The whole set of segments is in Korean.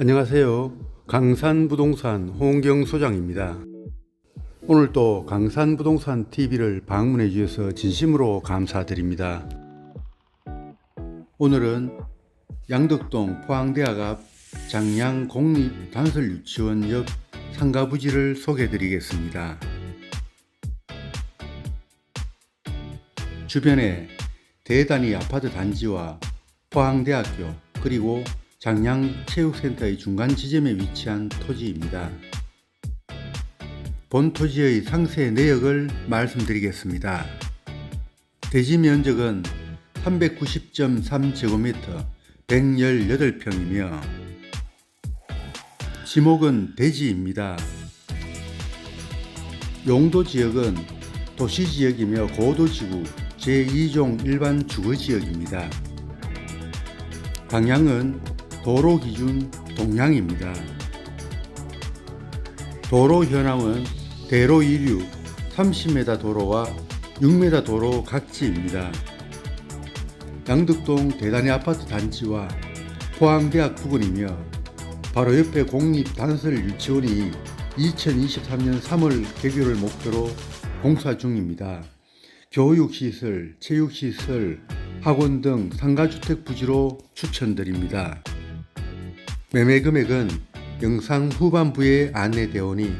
안녕하세요. 강산부동산 홍경 소장입니다. 오늘 또 강산부동산 TV를 방문해 주셔서 진심으로 감사드립니다. 오늘은 양덕동 포항대학 앞 장양 공립 단설 유치원 옆 상가 부지를 소개해 드리겠습니다. 주변에 대단위 아파트 단지와 포항대학교 그리고 장양 체육센터의 중간 지점에 위치한 토지입니다. 본 토지의 상세 내역을 말씀드리겠습니다. 대지 면적은 390.3제곱미터 118평이며 지목은 대지입니다. 용도 지역은 도시 지역이며 고도지구 제2종 일반 주거 지역입니다. 방향은 도로 기준 동향입니다. 도로 현황은 대로 이류 30m 도로와 6m 도로 각지입니다. 양덕동 대단위 아파트 단지와 포항대학 부근이며 바로 옆에 공립단설 유치원이 2023년 3월 개교를 목표로 공사 중입니다. 교육시설, 체육시설, 학원 등 상가주택 부지로 추천드립니다. 매매 금액은 영상 후반부에 안내되어 오니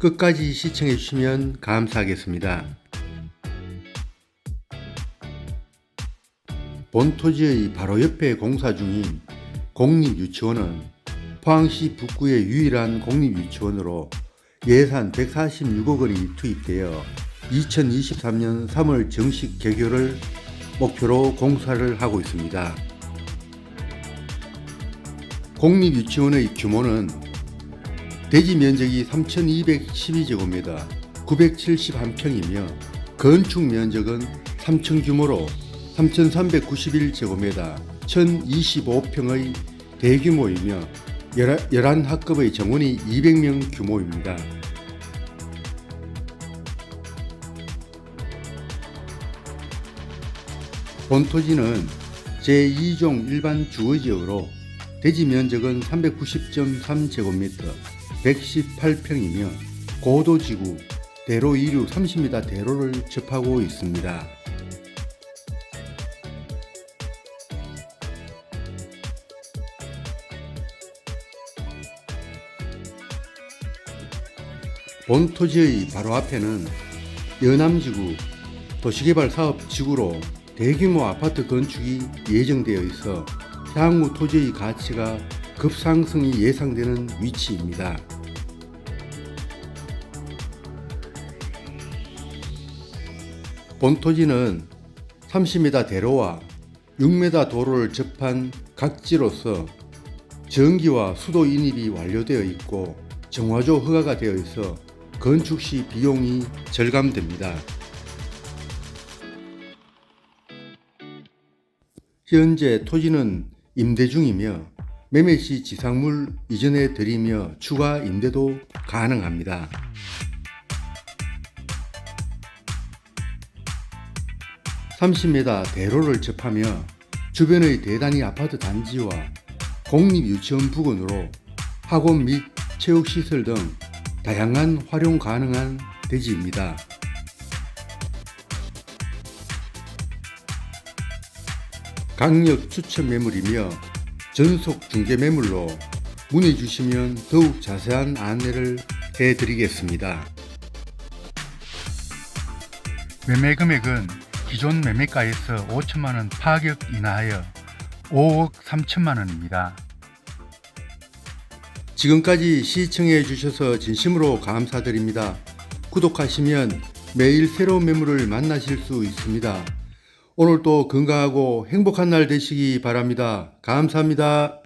끝까지 시청해 주시면 감사하겠습니다. 본 토지의 바로 옆에 공사 중인 공립유치원은 포항시 북구의 유일한 공립유치원으로 예산 146억 원이 투입되어 2023년 3월 정식 개교를 목표로 공사를 하고 있습니다. 공립유치원의 규모는 대지 면적이 3,212제곱미터 971평이며 건축 면적은 3층 규모로 3,391제곱미터 1,025평의 대규모이며 11학급의 정원이 200명 규모입니다. 본토지는 제2종 일반 주거지역으로 대지 면적은 390.3제곱미터 118평이며 고도지구 대로 이류 30m 대로를 접하고 있습니다. 본 토지의 바로 앞에는 연암지구 도시개발 사업 지구로 대규모 아파트 건축이 예정되어 있어 향후 토지의 가치가 급상승이 예상되는 위치입니다. 본 토지는 30m 대로와 6m 도로를 접한 각지로서 전기와 수도 인입이 완료되어 있고 정화조 허가가 되어 있어 건축 시 비용이 절감됩니다. 현재 토지는 임대 중이며 매매 시 지상물 이전해 드리며 추가 임대도 가능합니다. (30m) 대로를 접하며 주변의 대단위 아파트 단지와 공립유치원 부근으로 학원 및 체육시설 등 다양한 활용 가능한 대지입니다. 강력 추천 매물이며 전속 중개 매물로 문의 주시면 더욱 자세한 안내를 해드리겠습니다. 매매 금액은 기존 매매가에서 5천만 원 파격 인하하여 5억 3천만 원입니다. 지금까지 시청해 주셔서 진심으로 감사드립니다. 구독하시면 매일 새로운 매물을 만나실 수 있습니다. 오늘도 건강하고 행복한 날 되시기 바랍니다. 감사합니다.